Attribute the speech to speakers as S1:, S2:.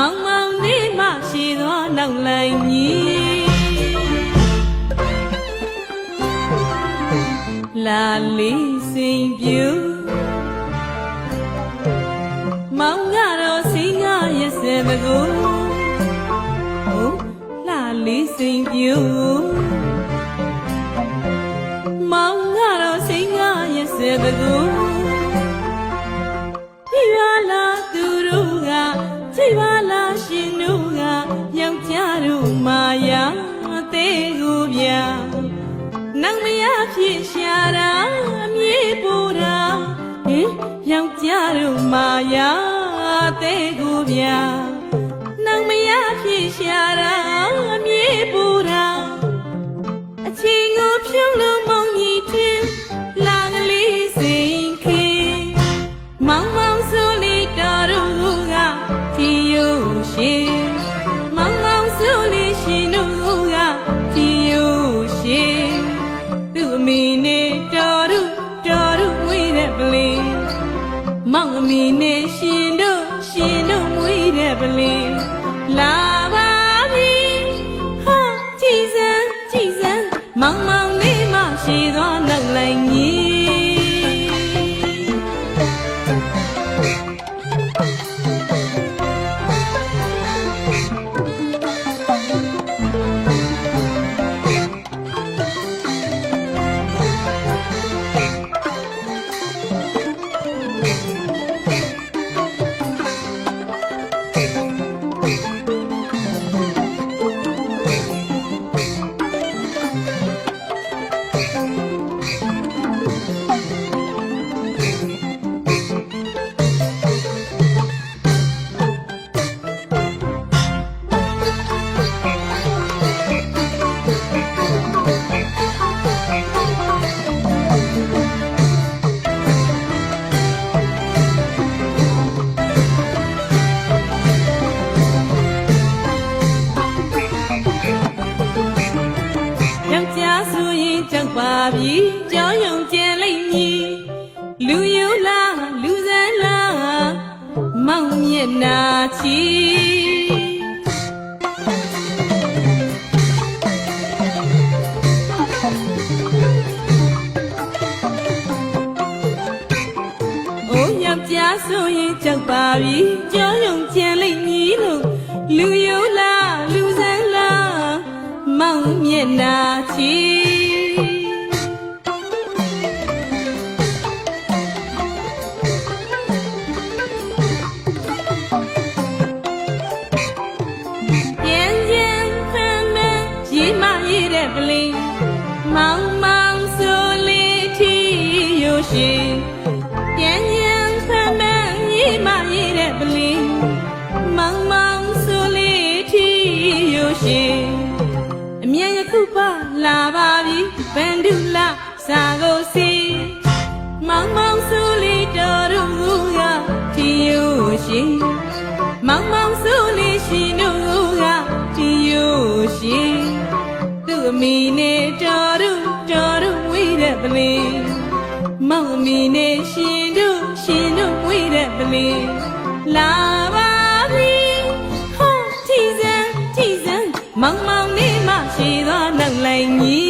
S1: မောင်မောင်နေမှရှိသောနောက်လိုက်ညီလာလေးစိန်ပြူမောင်ကတော့စိန်ကရစဲမကူဟုတ်လာလေးစိန်ပြူမောင်ကတော့စိန်ကရစဲမကူ နောင်မရဖြစ်ရှာတာအမြေပူတာဟင်ယောက်ျားတို့မာယာတဲ့ကိုဗျာနောင်မရဖြစ်ရှာတာ မော က်ျားဆိုရင်ကြောက်ပါပြီကြောင်းယုံကျန်လိမ့်မည်လူယူလားလူစမ်းလားမောင်မျက်နာချီအိုးယောက်ျားဆိုရင်ကြောက်ပါပြီကြောင်းယုံကျန် ရှင်ပြန်ပြန်ဖမ်းမရေမရေတဲ့ပလင်းမောင်မောင်ဆိုလေးထီယိုရှင်အမြဲယခုပါလာပါပြီဗန်ဒူလာစာကိုစီမောင်မောင်ဆိုလေးတော်တို့ကထီယိုရှင်မောင်မောင်ဆိုလေးရှင်တို့ကတီယိုရှင်သူ့အမိနဲ့တော်တို့တော်တို့ဝေးတဲ့ပလင် မောင်မီနေရှင်တို့ရှင်တို့ဝိတဲ့ပလီလာပါပြီဟောထီစံထီစံမောင်မောင်လေးမရှိသွားနောက်လိုက်ကြီး